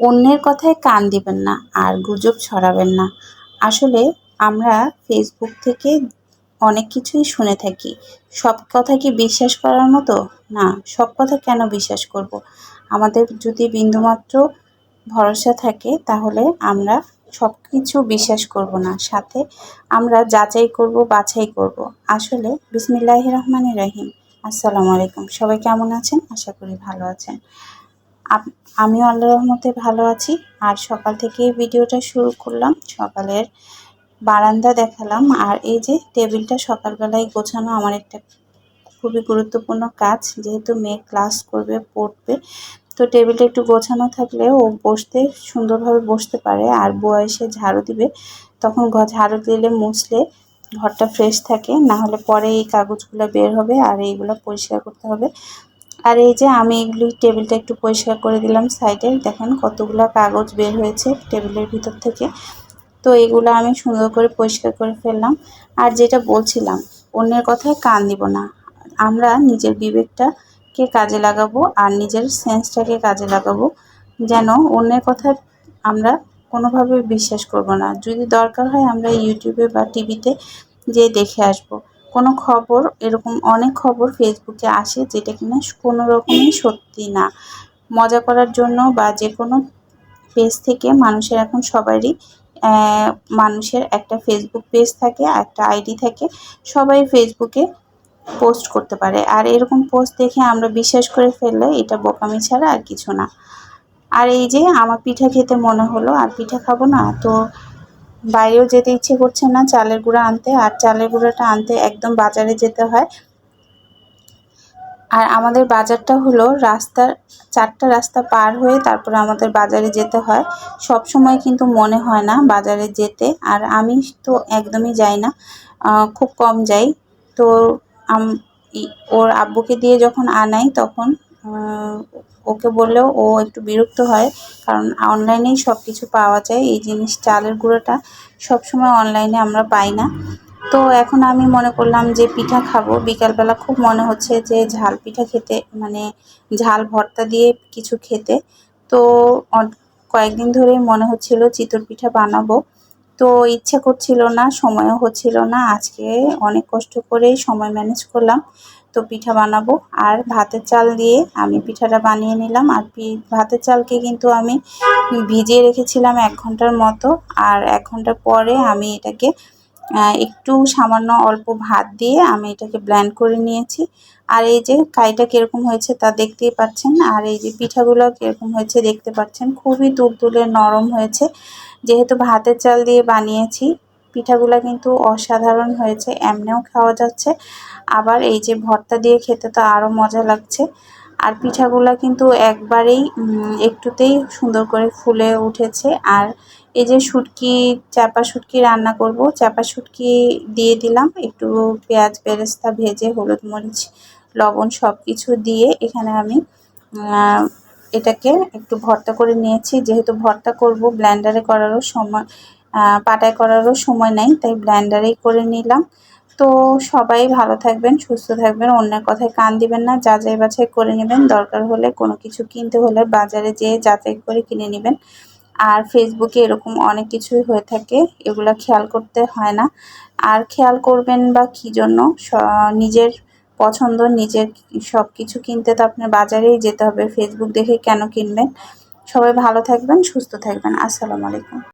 অন্যের কথায় কান দিবেন না আর গুজব ছড়াবেন না। আসলে আমরা ফেসবুক থেকে অনেক কিছুই শুনে থাকি। সব কথা কি বিশ্বাস করার মতো? না, সব কথা কেন বিশ্বাস করব। আমাদের যদি বিন্দুমাত্র ভরসা থাকে, তাহলে আমরা সব কিছু বিশ্বাস করব না। সাথে আমরা যাচাই করব, বাছাই করব। আসলে বিসমিল্লাহ রহমান রহিম। আসসালামু আলাইকুম। সবাই কেমন আছেন? আশা করি ভালো আছেন। আমিও আল্লাহ রহমতে ভালো আছি। আর সকাল থেকেই ভিডিওটা শুরু করলাম। সকালের বারান্দা দেখালাম। আর এই যে টেবিলটা সকালবেলায় গোছানো আমার একটা খুবই গুরুত্বপূর্ণ কাজ। যেহেতু মেয়ে ক্লাস করবে, পড়বে, তো টেবিলটা একটু গোছানো থাকলে ও বসতে সুন্দরভাবে বসতে পারে। আর বুয়া এসে ঝাড়ু দিবে। তখন ঝাড়ু দিলে মুছলে ঘরটা ফ্রেশ থাকে। না হলে পরে এই কাগজগুলো বের হবে আর এইগুলো পরিষ্কার করতে হবে। আর এই যে আমি এগুলি টেবিলটা একটু পরিষ্কার করে দিলাম সাইডে। দেখেন কতগুলো কাগজ বের হয়েছে টেবিলের ভিতর থেকে। তো এগুলো আমি সুন্দর করে পরিষ্কার করে ফেললাম। আর যেটা বলছিলাম, অন্যের কথায় কান দিব না। আমরা নিজের বিবেকটাকে কাজে লাগাবো আর নিজের সেন্সটাকে কাজে লাগাবো। যেন অন্যের কথা আমরা কোনোভাবে বিশ্বাস করব না। যদি দরকার হয় আমরা ইউটিউবে বা টিভিতে যে দেখে আসব। কোনো খবর, এরকম অনেক খবর ফেসবুকে আসে যেটা কিনা কোনো রকমই সত্যি না। মজা করার জন্য বা যে কোনো পেজ থেকে মানুষের এখন সবারই মানুষের একটা ফেসবুক পেজ থাকে, একটা আইডি থাকে, সবাই ফেসবুকে পোস্ট করতে পারে। আর এরকম পোস্ট দেখে আমরা বিশ্বাস করে ফেললে এটা বোকামি ছাড়া আর কিছু না। আর এই যে আমার পিঠা খেতে মনে হলো, আর পিঠা খাব না, তো বাইরেও যেতে ইচ্ছে করছে না, চালের গুঁড়া আনতে, আর চালের গুঁড়াটা আনতে একদম বাজারে যেতে হয়। আর আমাদের বাজারটা হলো রাস্তার, চারটা রাস্তা পার হয়ে তারপরে আমাদের বাজারে যেতে হয়। সব সময় কিন্তু মনে হয় না বাজারে যেতে, আর আমি তো একদমই যাই না খুব কম যাই। তো ওর আব্বুকে দিয়ে যখন আনাই তখন ওকে বললেও ও একটু বিরক্ত হয়, কারণ অনলাইনেই সব কিছু পাওয়া যায়, এই জিনিস চালের গুঁড়োটা সবসময় অনলাইনে আমরা পাই না। তো এখন আমি মনে করলাম যে পিঠা খাব। বিকালবেলা খুব মনে হচ্ছে যে ঝাল পিঠা খেতে মানে ঝাল ভর্তা দিয়ে কিছু খেতে। তো কয়েকদিন ধরেই মনে হচ্ছিল চিতর পিঠা বানাবো। তো ইচ্ছে করছিল না, সময়ও হচ্ছিল না। আজকে অনেক কষ্ট করেই সময় ম্যানেজ করলাম। তো পিঠা বানাবো। আর ভাতের চাল দিয়ে আমি পিঠাটা বানিয়ে নিলাম। আর ভাতের চালকে কিন্তু আমি ভিজিয়ে রেখেছিলাম এক ঘণ্টার মতো। আর এক ঘণ্টা পরে আমি এটাকে একটু সামান্য অল্প ভাত দিয়ে আমি এটাকে ব্ল্যান্ড করে নিয়েছি। আর এই যে কাইটা কীরকম হয়েছে তা দেখতেই পাচ্ছেন। আর এই যে পিঠাগুলো কীরকম হয়েছে দেখতে পাচ্ছেন। খুবই তুলতুলে নরম হয়েছে। যেহেতু ভাতের চাল দিয়ে বানিয়েছি পিঠাগুলো কিন্তু অসাধারণ হয়েছে, এমনিও খাওয়া যাচ্ছে। আবার এই যে ভর্তা দিয়ে খেতে তো আরও মজা লাগছে। আর পিঠাগুলো কিন্তু একবারেই একটুতেই সুন্দর করে ফুলে উঠেছে। আর এই যে শুটকি চাপা শুটকি রান্না করব চাপা শুটকি দিয়ে দিলাম। একটু পেঁয়াজ বেরেস্তা ভেজে, হলুদ মরিচ, লবণ সব কিছু দিয়ে এখানে আমি এটাকে একটু ভর্তা করে নিয়েছি। যেহেতু ভর্তা করব ব্ল্যান্ডারে করারও সময় পাটায় করারও সময় নেই, তাই ব্ল্যান্ডারেই করে নিলাম। তো সবাই ভালো থাকবেন, সুস্থ থাকবেন, অন্যের কথায় কান দিবেন না যাচাই বাছাই করে নেবেন, দরকার হলে কোনো কিছু কিনতে হলে বাজারে যেয়ে যাচাই করে কিনে নেবেন। আর ফেসবুকে এরকম অনেক কিছুই হয়ে থাকে, এগুলো খেয়াল করতে হয় না। আর খেয়াল করবেন বা কী জন্য? নিজের পছন্দ, নিজের সব কিছু কিনতে তো আপনার বাজারেই যেতে হবে ফেসবুক দেখে কেন কিনবেন? সবাই ভালো থাকবেন, সুস্থ থাকবেন, আসসালামু আলাইকুম।